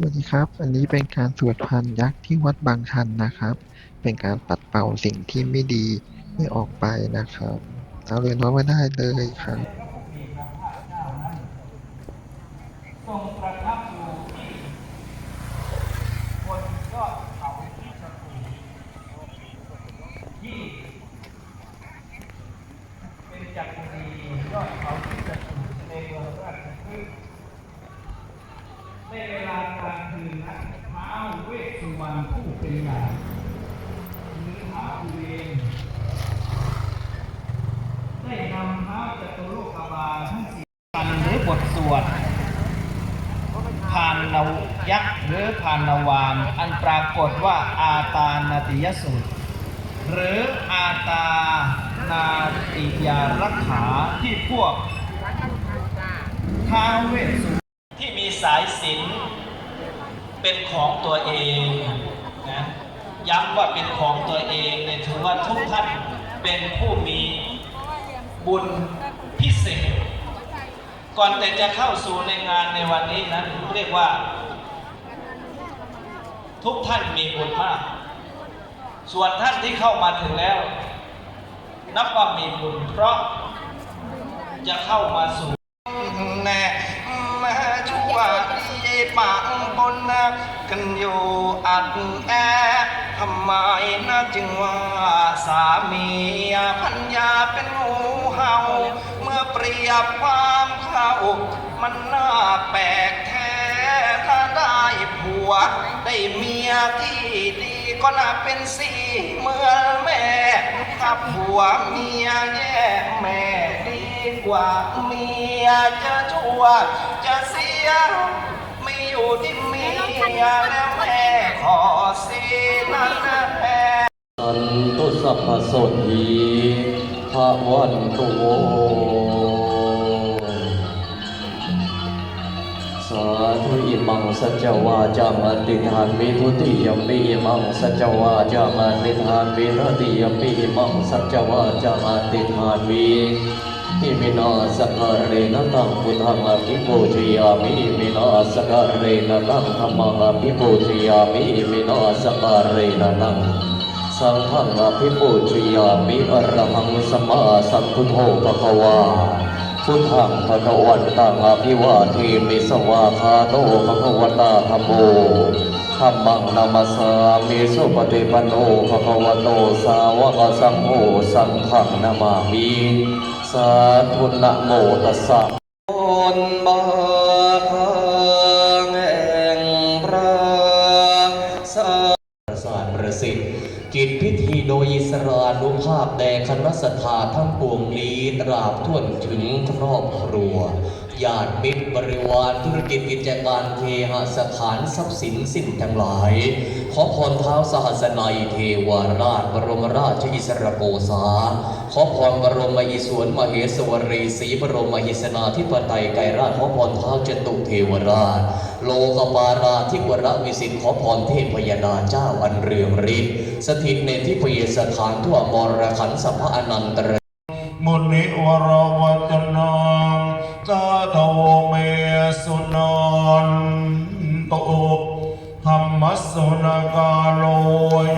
สวัสดีครับ อันนี้เป็นการสวดพันยักษ์ที่วัดบางชันนะครับ เป็นการปัดเป่าสิ่งที่ไม่ดีให้ออกไปนะครับ เอาเลยน้องมาได้เลยครับทรงประทับอยู่ที่บนยอดเขาที่สตูที่เป็นจักรียอดเขาที่สตูในเมืองราชพฤก ษ์ในเวลากลางคืนนั้นท้าวเวสสุวรรณผู้เป็นใหญ่หรือท้าวอุเวนได้นำท้าวจตุโลกบาลทั้งสี่กันหรือบทสวดพานนยักษ์หรือพานนวานอันปรากฏว่าอาตานติยสูตร หรืออาตานาติยารักขาที่พวกท้าวเวสสุที่มีสายสิน เป็นของตัวเองนะย้ำว่าเป็นของตัวเองเนี่ยถือว่าทุกท่านเป็นผู้มีบุญพิเศษ ก่อนแต่จะเข้าสู่ในงานในวันนี้นั้นเรียกว่า ทุกท่านมีบุญมาก ส่วนท่านที่เข้ามาถึงแล้ว นับว่ามีบุญเพราะจะเข้ามาสู่แน่ ปากบนนะกันอยู่อัดแอทำไมนะจึงว่าสามีพัญญาเป็นงูเห่า เมื่อเปรียบความเข้า มันน่าแปลกแท้ถ้าได้ผัว ได้เมียที่ดีก็น่าเป็นสีเมื่อนแม่ถ้าผัวเมียแย่แม่ดีกว่าเมียจะชั่วจะเสีย อยู่ที่เมียแล้วแม่ขอสีนั่นนะแม่สันตุสัพพสทีภะวันตุโวสาธุอิมังสัจวาจามาติทานวิทุติยมปิอิมังสัจวาจามาติทานวิรติยมปิอิมังสัจวาจามาติทานวิ อิมินาสการเรนะตังพุทธังอภิปูชยามิอิมินาสการเรนะตังธรรมังอภิปูชยามิอิมินาสการเรนะตังสังฆังอภิปูชยามิอรหังสมมาสัมพุทโธภควาพุทธังภควันตังอภิวาเทมิสวาคาโตภควตาธรรมโมธัมมังนามัสสามิสุปฏิปันโนภควโตสาวกสังโฆสังฆังนามามิ สาธุนะโมตัสสะบนบาแห่งพระสาประสานประสิทธิ์จิตพิธีโดยอิสรานุภาพแด่คณะสัทธาทั้งปวงลีตราบท่วนถึงครอบครัว ญาติมิตรบริวารธุรกิจกิจการเคหสถานทรัพย์สินสิ้นทั้งหลาย ขอพรเท้าสหัสนัยเทวราชบรมราชอิสรโกษา ขอพรบรมอิศวรมเหสวรีศรีบรมหิสนาธิปไตยไกรราชขอพรเท้าจตุเทวราช โลกปาราธิวรวิสิทธิ์ขอพรเทพยดาเจ้าอันเรืองฤทธิ์สถิตในที่พยสถานทั่วมรขันสัพพะอนันตรมุนิวรวัจนัง สาโวเมสุนันตุธรรมสุนกาโลย